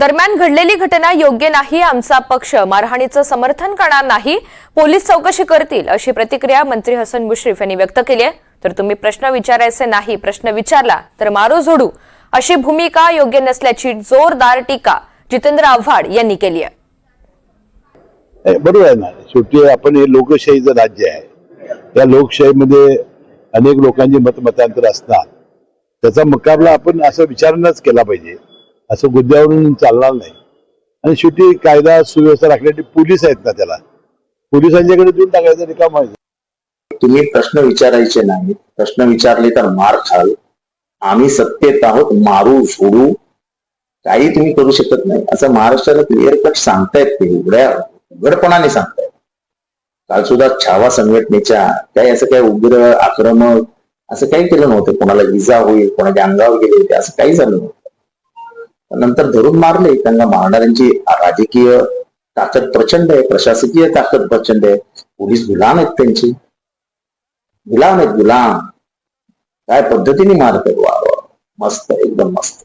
दरम्यान घडलेली घटना योग्य नाही आमचा पक्ष मारहाणीचं समर्थन करणार नाही पोलीस चौकशी करतील अशी प्रतिक्रिया मंत्री हसन मुश्रीफ यांनी व्यक्त केली आहे. तर तुम्ही प्रश्न विचारायचे नाही प्रश्न विचारला तर मारो झोडू अशी भूमिका योग्य नसल्याची जोरदार टीका जितेंद्र आव्हाड यांनी केली आहे. बरोबर आहे ना. शेवटी आपण हे लोकशाहीचं राज्य आहे. या लोकशाहीमध्ये अनेक लोकांची मतमतांतर असतात. त्याचा मुकाबला आपण असं विचारणच केला पाहिजे. असं गुद्द्यावरून चालणार नाही. आणि शेवटी कायदा सुव्यवस्था राखण्यासाठी पोलीस आहेत ना त्याला. पोलिसांच्याकडे देऊन टाकायचं रिकाम आहे तुम्ही प्रश्न विचारायचे नाही प्रश्न विचारले तर मार खाल. आम्ही सत्तेत आहोत मारू सोडू. काही तुम्ही करू शकत नाही. असं महाराष्ट्राला क्लिअर कट सांगतायत ते उघड्या उघडपणाने सांगतायत. काल सुद्धा छावा संघटनेच्या काही असं काही उग्र आक्रमक असं काही केलं नव्हतं. कोणाला विजा होईल कोणाच्या अंगावर गेले होते असं काही झालं नव्हतं. नंतर धरून मारले. त्यांना मारणाऱ्यांची राजकीय ताकद प्रचंड आहे. प्रशासकीय ताकद प्रचंड आहे. पोलीस गुलाम आहेत त्यांची. गुलाम आहेत गुलाम. काय पद्धतीने मारतात वा वा मस्त एकदम मस्त.